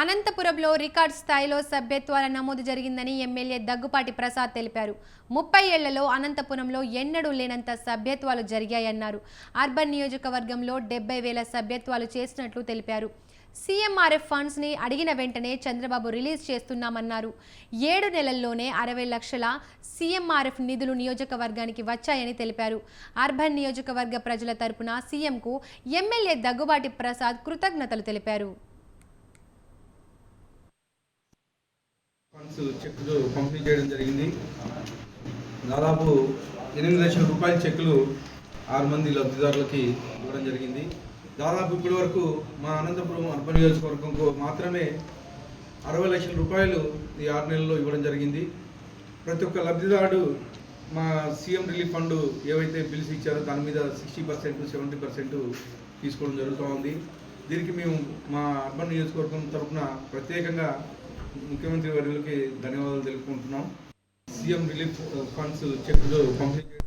అనంతపురంలో రికార్డ్ స్థాయిలో సభ్యత్వాల నమోదు జరిగిందని ఎమ్మెల్యే దగ్గుపాటి ప్రసాద్ తెలిపారు. ముప్పై ఏళ్ళలో అనంతపురంలో ఎన్నడూ లేనంత సభ్యత్వాలు జరిగాయన్నారు. అర్బన్ నియోజకవర్గంలో డెబ్బై వేల సభ్యత్వాలు చేసినట్లు తెలిపారు. సీఎంఆర్ఎఫ్ ఫండ్స్ని అడిగిన వెంటనే చంద్రబాబు రిలీజ్ చేస్తున్నామన్నారు. ఏడు నెలల్లోనే అరవై లక్షల సీఎంఆర్ఎఫ్ నిధులు నియోజకవర్గానికి వచ్చాయని తెలిపారు. అర్బన్ నియోజకవర్గ ప్రజల తరపున సీఎంకు ఎమ్మెల్యే దగ్గుబాటి ప్రసాద్ కృతజ్ఞతలు తెలిపారు. ఫండ్స్ చెక్కులు పంపిణీ చేయడం జరిగింది. దాదాపు ఎనిమిది లక్షల రూపాయల చెక్కులు ఆరు మంది లబ్ధిదారులకి ఇవ్వడం జరిగింది. దాదాపు ఇప్పటి వరకు మా అనంతపురం అర్బన్ నియోజకవర్గంకు మాత్రమే అరవై లక్షల రూపాయలు ఈ ఆరు నెలల్లో ఇవ్వడం జరిగింది. ప్రతి ఒక్క లబ్ధిదారుడు మా సీఎం రిలీఫ్ ఫండ్ ఏవైతే బిల్స్ ఇచ్చారో దాని మీద సిక్స్టీ పర్సెంట్ సెవెంటీ పర్సెంట్ తీసుకోవడం జరుగుతూ ఉంది. దీనికి మేము మా అర్బన్ నియోజకవర్గం తరఫున ప్రత్యేకంగా ముఖ్యమంత్రి వర్యులకి ధన్యవాదాలు తెలుపుకుంటున్నాం. సీఎం రిలీఫ్ ఫండ్స్ చెక్కులు పంపిణీ